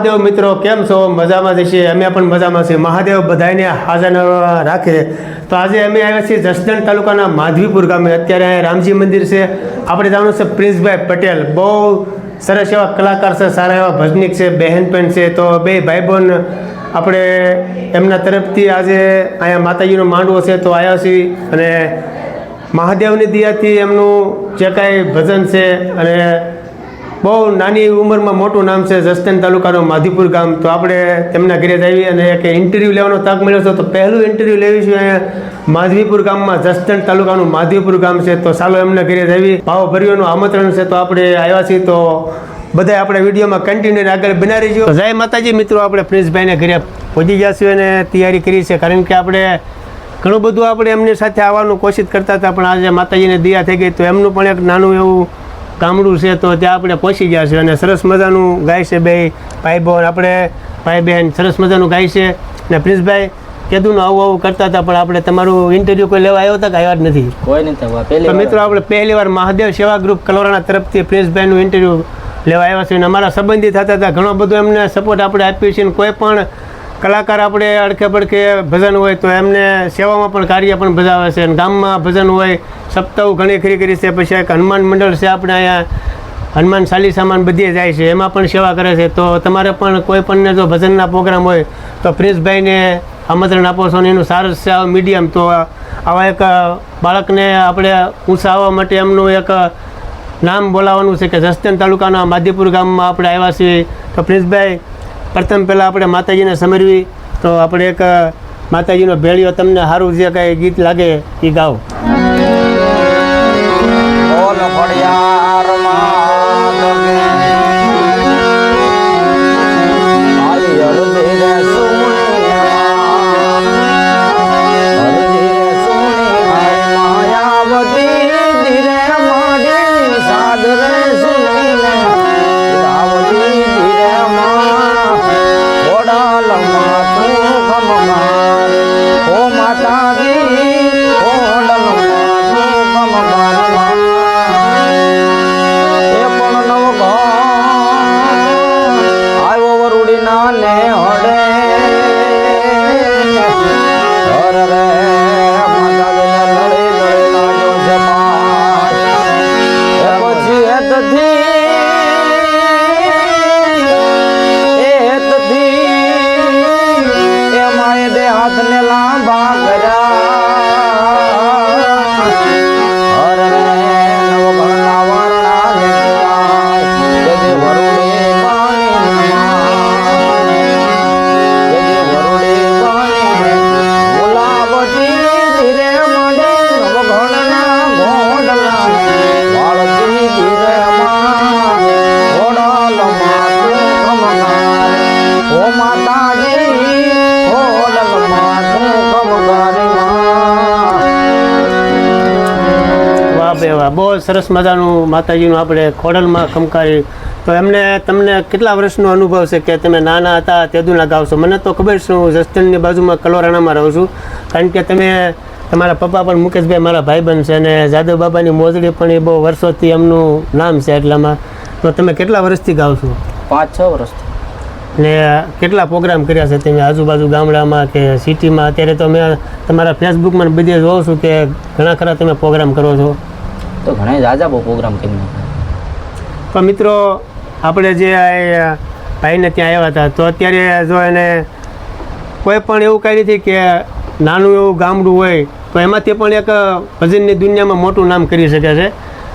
મહાદેવ મિત્રો, કેમ છો? મજામાં જશે અમે પણ મજામાં છીએ. મહાદેવ બધાને હાજર રાખે. તો આજે અમે આવ્યા છીએ જસદણ તાલુકાના માધવીપુર ગામે. અત્યારે અહીંયા રામજી મંદિર છે. આપણે જાણવું છે પ્રિન્સભાઈ પટેલ બહુ સરસ એવા કલાકાર છે, સારા એવા ભજનિક છે બહેનપેન છે. તો બે ભાઈ બહેન આપણે એમના તરફથી આજે અહીંયા માતાજીનો માંડવો છે, તો આવ્યા છીએ. અને મહાદેવની દયાથી એમનું જે કાંઈ ભજન છે અને બહુ નાની ઉંમરમાં મોટું નામ છે જસદન તાલુકાનું માધીપુર ગામ. તો આપણે તેમના ઘરે જ અને એક ઇન્ટરવ્યૂ લેવાનો તક મળ્યો છે. તો પહેલું ઇન્ટરવ્યૂ લેવી છે માધવીપુર ગામમાં જસદન તાલુકાનું માધવીપુર ગામ છે. તો ચાલો એમના ઘરે જ આવી ભાવભર્યોનું આમંત્રણ છે. તો આપણે આવ્યા છીએ. તો બધા આપણે વિડીયોમાં કન્ટિન્યુ આગળ બનાવી રહીજો. જય માતાજી મિત્રો, આપણે પ્રિન્સભાઈને ઘરે પહોંચી ગયા છીએ અને તૈયારી કરી છે. કારણ કે આપણે ઘણું બધું આપણે એમની સાથે આવવાનું કોશિશ કરતા હતા, પણ આજે માતાજીને દયા થઈ ગઈ. તો એમનું પણ એક નાનું એવું ગામડું છે તો ત્યાં આપણે પહોંચી ગયા છે અને સરસ મજાનું ગાય છે બે ભાઈ બહેન આપણે ભાઈ બહેન સરસ મજાનું ગાય છે. અને પ્રિન્સભાઈ કીધું ને આવું આવું કરતા હતા પણ આપણે તમારું ઇન્ટરવ્યૂ કોઈ લેવા આવ્યો હતા કે આવ્યા જ નથી? કોઈ નહીં તો મિત્રો આપણે પહેલી વાર મહાદેવ સેવા ગ્રુપ કલોરાના તરફથી પ્રિન્સભાઈનું ઇન્ટરવ્યૂ લેવા આવ્યા છે અને અમારા સંબંધી થતા હતા. ઘણો બધો એમને સપોર્ટ આપણે આપ્યો છે કોઈ પણ કલાકાર આપણે અડખે પડખે ભજન હોય તો એમને સેવામાં પણ કાર્ય પણ બજાવે છે અને ગામમાં ભજન હોય સપ્તાહ ઘણી ખરી કરી છે. પછી એક હનુમાન મંડળ છે આપણે અહીંયા. હનુમાન ચાલીસામાં બધીએ જાય છે. એમાં પણ સેવા કરે છે. તો તમારે પણ કોઈ પણને જો ભજનના પ્રોગ્રામ હોય, તો પ્રિન્સભાઈને આમંત્રણ આપો છો અને એનું સારું છે. મીડિયમ તો આવા એક બાળકને આપણે આવવા માટે એમનું એક નામ બોલાવવાનું છે કે જસદન તાલુકાના માધીપુર ગામમાં આપણે આવ્યા છીએ. તો પ્રિન્સભાઈ, પ્રથમ પહેલાં આપણે માતાજીને સમરવી. તો આપણે એક માતાજીનો ભેળિયો તમને સારું જે કાંઈ ગીત લાગે એ ગાઓ. Para બહુ સરસ મજાનું માતાજીનું આપણે ખોડલમાં ખમકારી તો એમને તમને કેટલા વર્ષનો અનુભવ છે કે તમે નાના હતા તેદુના ગાવ છો? મને તો ખબર છે હું જસ્ટનની બાજુમાં કલોરાણામાં રહું છું. કારણ કે તમે તમારા પપ્પા પણ મુકેશભાઈ મારા ભાઈબંધ છે અને જાદવ બાબાની મોજડી પણ એ બહુ વર્ષોથી એમનું નામ છે એટલામાં. તો તમે કેટલા વર્ષથી ગાવ છો? પાંચ છ વર્ષ ને કેટલા પ્રોગ્રામ કર્યા છે તમે આજુબાજુ ગામડામાં કે સિટીમાં? અત્યારે તો મેં તમારા ફેસબુકમાં બધે જોઉં છું કે ઘણા ખરા તમે પ્રોગ્રામ કરો છો. તો ઘણા જાજા બહુ પ્રોગ્રામ કરી નાખ્યા. પણ મિત્રો, આપણે જે ભાઈને ત્યાં આવ્યા હતા, તો અત્યારે જો એને કોઈ પણ એવું કાંઈ નથી કે નાનું એવું ગામડું હોય, તો એમાંથી પણ એક ભજનની દુનિયામાં મોટું નામ કરી શકે છે.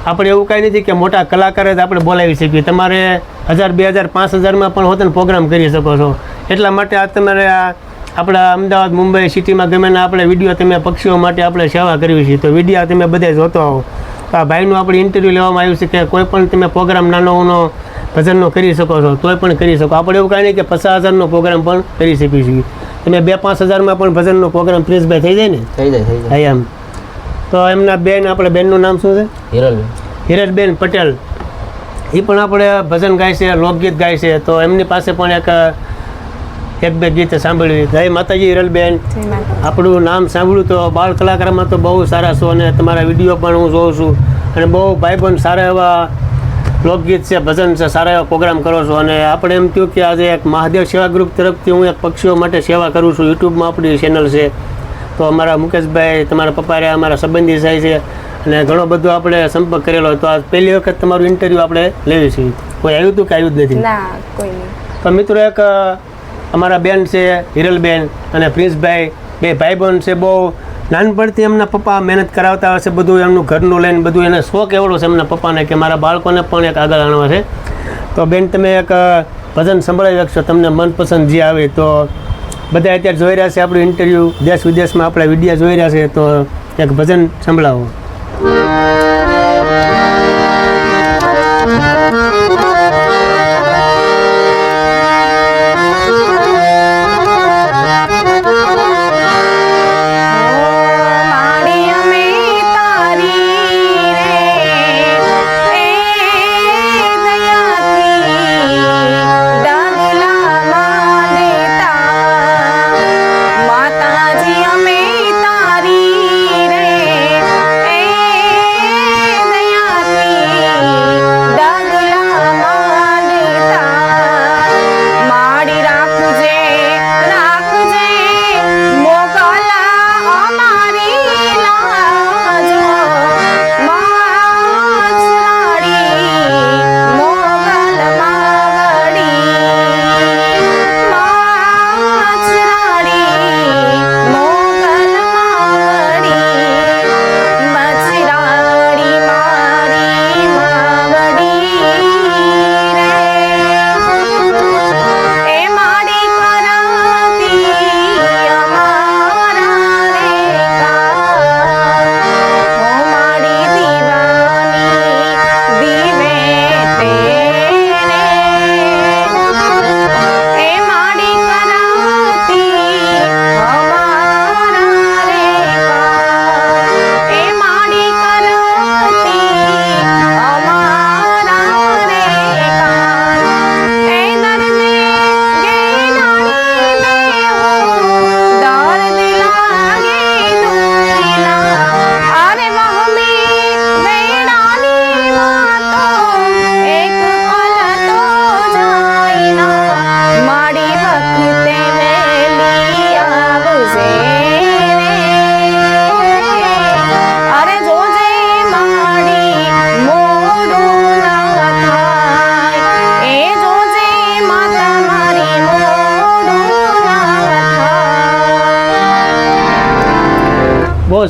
આપણે એવું કાંઈ નથી કે મોટા કલાકાર જ આપણે બોલાવી શકીએ. તમારે હજાર, બે હજાર, પાંચ હજારમાં પણ હોતને પ્રોગ્રામ કરી શકો છો. એટલા માટે આ તમારે આ આપણા અમદાવાદ, મુંબઈ સિટીમાં ગમે આપણે વીડિયો તમે પક્ષીઓ માટે આપણે સેવા કરવી છે, તો વીડિયો તમે બધા જોતો આવો. તો આ ભાઈનું આપણે ઇન્ટરવ્યૂ લેવામાં આવ્યું છે કે કોઈ પણ તમે પ્રોગ્રામ નાનો ઉનો ભજનનો કરી શકો છો તોય પણ કરી શકો. આપણે એવું કાંઈ નહીં કે પચાસ હજારનો પ્રોગ્રામ પણ કરી શકીએ છીએ. તમે બે પાંચ હજારમાં પણ ભજનનો પ્રોગ્રામ પ્રિન્સભાઈ થઈ જાય ને? થઈ જાય થઈ જાય. એમ. તો એમના બેન આપણે બેનનું નામ શું છે? હિરલ. હિરજબેન પટેલ. એ પણ આપણે ભજન ગાય છે લોકગીત ગાય છે. તો એમની પાસે પણ એક એક બે ગીત સાંભળ્યું જય માતાજી હિરલબેન. આપણું નામ સાંભળ્યું તો બાળ કલાકારમાં તો બહુ સારા છો અને તમારા વીડિયો પણ હું જોઉં છું. અને બહુ ભાઈ પણ સારા એવા લોકગીત છે ભજન છે સારા એવા પ્રોગ્રામ કરો છો. અને આપણે એમ થયું કે આજે એક મહાદેવ સેવા ગ્રુપ તરફથી હું એક પક્ષીઓ માટે સેવા કરું છું. યુટ્યુબમાં આપણી ચેનલ છે. તો અમારા મુકેશભાઈ તમારા પપ્પા રહ્યા અમારા સંબંધી થાય છે. અને ઘણો બધો આપણે સંપર્ક કરેલો તો આ પહેલી વખત તમારું ઇન્ટરવ્યૂ આપણે લેવી છીએ કોઈ આવ્યું હતું કે આવ્યું જ નથી? ના કોઈ તો મિત્રો એક અમારા બેન છે, હિરલબેન અને પ્રિન્સભાઈ. બે ભાઈ બહેન છે, બહુ નાનપણથી એમના પપ્પા મહેનત કરાવતા હશે બધું, એમનું ઘરનું લઈને બધું. એને શોખ એવડો છે એમના પપ્પાને કે મારા બાળકોને પણ એક આગળ આણવા છે. તો બેન, તમે એક ભજન સંભળાવી શકશો તમને મનપસંદ જે આવે તો. બધા અત્યારે જોઈ રહ્યા છે આપણું ઇન્ટરવ્યૂ દેશ વિદેશમાં આપણા વિડીયા જોઈ રહ્યા છે, તો એક ભજન સંભળાવો.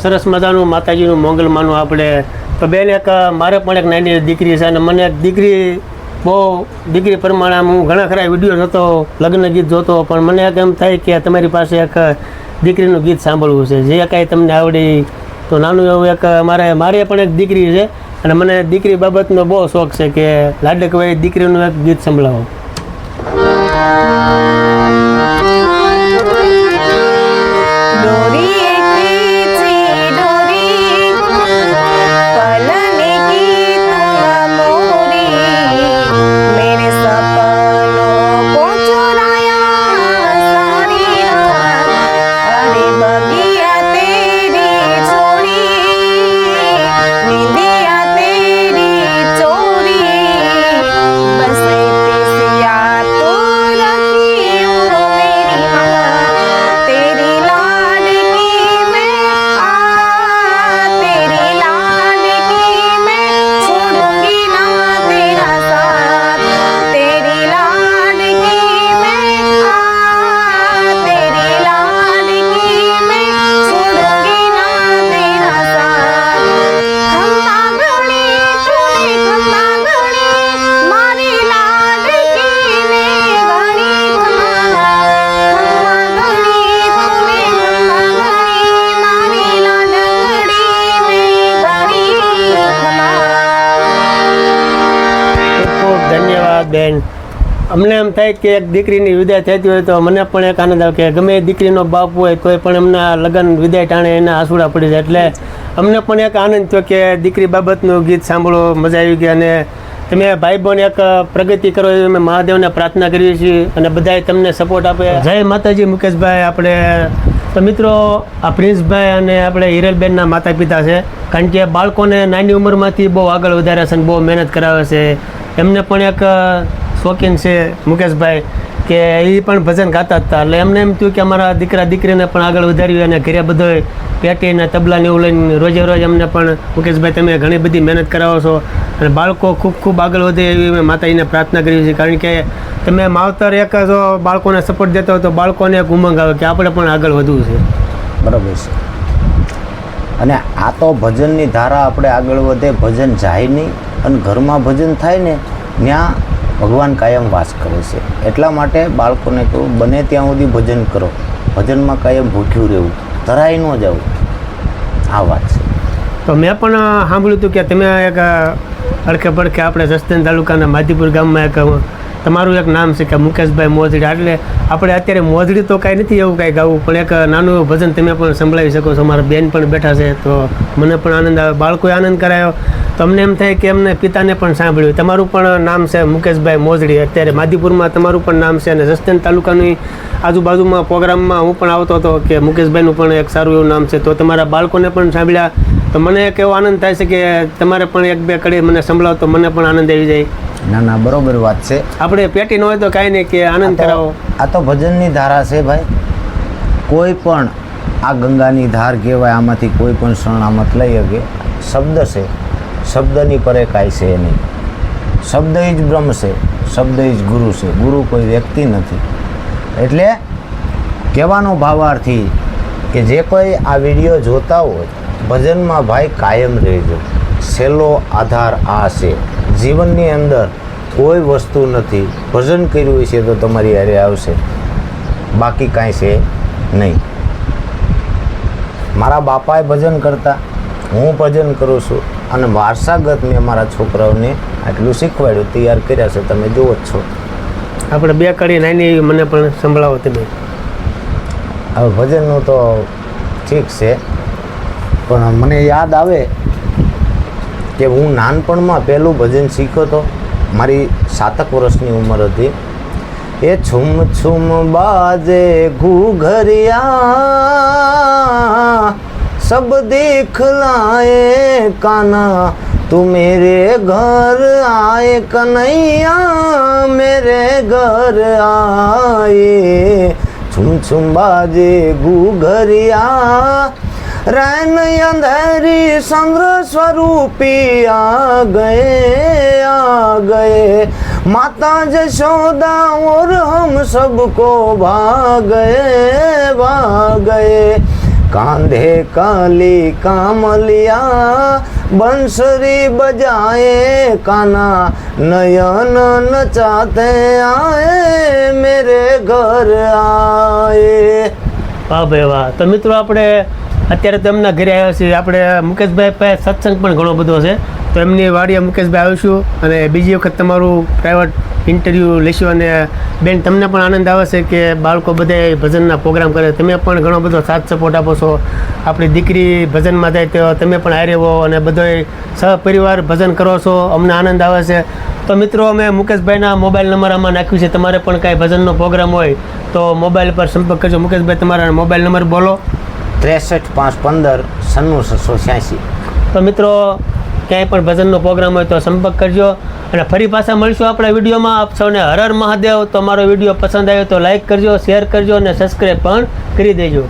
સરસ મજાનું માતાજીનું મોંગલમાનું આપણે. તો બેન એક, મારે પણ એક નાની દીકરી છે અને મને એક દીકરી બહુ, દીકરી પ્રમાણે હું ઘણા ખરા વીડિયો જોતો, લગ્ન ગીત જોતો, પણ મને એક એમ થાય કે તમારી પાસે એક દીકરીનું ગીત સાંભળવું છે. જે કાંઈ તમને આવડી તો નાનું એવું એક મારે મારે પણ એક દીકરી છે અને મને દીકરી બાબતનો બહુ શોખ છે કે લાડકભાઈ દીકરીનું એક ગીત સંભળાવો. અમને એમ થાય કે એક દીકરીની વિદાય થતી હોય તો મને પણ એક આનંદ આવે કે ગમે દીકરીનો બાપ હોય તોય પણ એમના લગ્ન વિદાય ટાણે એના આંસુડા પડી જાય. એટલે અમને પણ એક આનંદ થયો કે દીકરી બાબતનું ગીત સાંભળો, મજા આવી ગઈ. અને તમે ભાઈ બહેન એક પ્રગતિ કરો એવી અમે મહાદેવને પ્રાર્થના કરીએ છીએ અને બધાએ તમને સપોર્ટ આપે. જય માતાજી મુકેશભાઈ, આપણે તો મિત્રો, આ પ્રિન્સભાઈ અને આપણે હિરલબેનના માતા પિતા છે. કારણ કે બાળકોને નાની ઉંમરમાંથી બહુ આગળ વધારે છે અને બહુ મહેનત કરાવે છે. એમને પણ એક શોખીન છે મુકેશભાઈ, કે એ પણ ભજન ગાતા હતા. એટલે એમને એમ થયું કે અમારા દીકરા દીકરીને પણ આગળ વધાર્યું અને ઘરે બધો પેટીને તબલાને એવું લઈને રોજે રોજ અમને પણ મુકેશભાઈ તમે ઘણી બધી મહેનત કરાવો છો. અને બાળકો ખૂબ ખૂબ આગળ વધે એવી મેં માતાજીને પ્રાર્થના કરી છે કારણ કે તમે માવતર એક જો બાળકોને સપોર્ટ દેતા હોય તો બાળકોને એક ઉમંગ આવે કે આપણે પણ આગળ વધવું છે. બરાબર છે. અને આ તો ભજનની ધારા આપણે આગળ વધે, ભજન જાય નહીં. અને ઘરમાં ભજન થાય ને ત્યાં ભગવાન કાયમ વાસ કરે છે. એટલા માટે બાળકોને કહું, બને ત્યાં સુધી ભજન કરો. ભજનમાં કાયમ ભૂખ્યું રહેવું. ધરાઈ ન જવું આ વાત છે. તો મેં પણ સાંભળ્યું હતું કે તમે એક અડખે પડખે આપણે જસદન તાલુકાના માધીપુર ગામમાં એક તમારું એક નામ છે કે મુકેશભાઈ મોજડી. એટલે આપણે અત્યારે મોજડી તો કાંઈ નથી એવું કાંઈ ગાવું પણ એક નાનું ભજન તમે પણ સંભળાવી શકો છો. મારા બેન પણ બેઠા છે, તો મને પણ આનંદ આવે. બાળકોએ આનંદ કરાયો. તો અમને એમ થાય કે એમને પિતાને પણ સાંભળ્યું. તમારું પણ નામ છે મુકેશભાઈ મોજડી. અત્યારે માધીપુરમાં તમારું પણ નામ છે અને જસદન તાલુકાની આજુબાજુમાં પ્રોગ્રામમાં હું પણ આવતો હતો કે મુકેશભાઈનું પણ એક સારું એવું નામ છે. તો તમારા બાળકોને પણ સાંભળ્યા. તો મને એક એવો આનંદ થાય છે કે તમારે પણ એક બે કડી મને સંભળાવો તો મને પણ આનંદ આવી જાય. ના ના બરોબર વાત છે. આપણે પેટી ન હોય તો કાંઈ નહીં કે આનંદ કરાવો. આ તો ભજનની ધારા છે ભાઈ. કોઈ પણ આ ગંગાની ધાર કહેવાય આમાંથી કોઈ પણ શરણામત લઈ શકે. શબ્દ છે. શબ્દની પરે કાંઈ છે નહીં શબ્દ જ બ્રહ્મ છે, શબ્દ જ ગુરુ છે. ગુરુ કોઈ વ્યક્તિ નથી. એટલે કહેવાનો ભાવાર્થી કે જે કોઈ આ વીડિયો જોતા હોય, ભજનમાં ભાઈ કાયમ રહેજો. છેલ્લો આધાર આ છે. જીવનની અંદર કોઈ વસ્તુ નથી. ભજન કર્યું છે તો તમારી હારે આવશે. બાકી કાંઈ છે નહીં. મારા બાપાએ ભજન કરતા. હું ભજન કરું છું. અને વારસાગત મેં મારા છોકરાઓને આટલું શીખવાડ્યું તૈયાર કર્યા છે તમે જુઓ જ છો. આપણે બે કડી નાની એવી મને પણ સંભળાવો તમે. હવે ભજનનું તો ઠીક છે પણ મને યાદ આવે કે હું નાનપણમાં પહેલું ભજન શીખ્યો હતો મારી સાતક વર્ષની ઉંમર હતી. એ છુમ છુમ બાજે ઘૂઘરિયા सब देख लाए काना तू मेरे घर आए, कन्हैया मेरे घर आए। छुम छुम बाजे घूघरिया, रैन अंधेरी संग्र स्वरूपी आ गए आ गए। माता जशोदा और हम सबको भाग गए भाग गए। કાંધે કાલી કામલિયા, બંસરી બજાએ કાના નયન નચાતે આએ મેરે ઘર આયે. વાહ ભાઈ વાહ. તો મિત્રો આપણે અત્યારે તેમના ઘરે આવ્યા છીએ. આપણે મુકેશભાઈ પાસે સત્સંગ પણ ઘણો બધો છે. તો એમની વાડીએ મુકેશભાઈ આવીશું અને બીજી વખત તમારું પ્રાઇવેટ ઇન્ટરવ્યૂ લઈશું અને બેન તમને પણ આનંદ આવે છે કે બાળકો બધા ભજનના પ્રોગ્રામ કરે. તમે પણ ઘણો બધો સાથ સપોર્ટ આપો છો. આપણી દીકરી ભજનમાં જાય તો તમે પણ હારે હો અને બધોય સહપરિવાર ભજન કરો છો. અમને આનંદ આવે છે. તો મિત્રો અમે મુકેશભાઈના મોબાઈલ નંબર આમાં નાખ્યું છે. તમારે પણ કાંઈ ભજનનો પ્રોગ્રામ હોય તો મોબાઈલ પર સંપર્ક કરજો. મુકેશભાઈ તમારા મોબાઈલ નંબર બોલો. ત્રેસઠ પાંચ પંદર સન્નું છસો છ્યાસી તો મિત્રો ક્યાંય પણ ભજનનો પ્રોગ્રામ હોય તો સંપર્ક કરજો. અને ફરી પાછા મળીશું આપણા વિડીયોમાં. આપ સૌને હર હર મહાદેવ. તો મારો વીડિયો પસંદ આવ્યો તો લાઇક કરજો, શેર કરજો અને સબસ્ક્રાઈબ પણ કરી દેજો.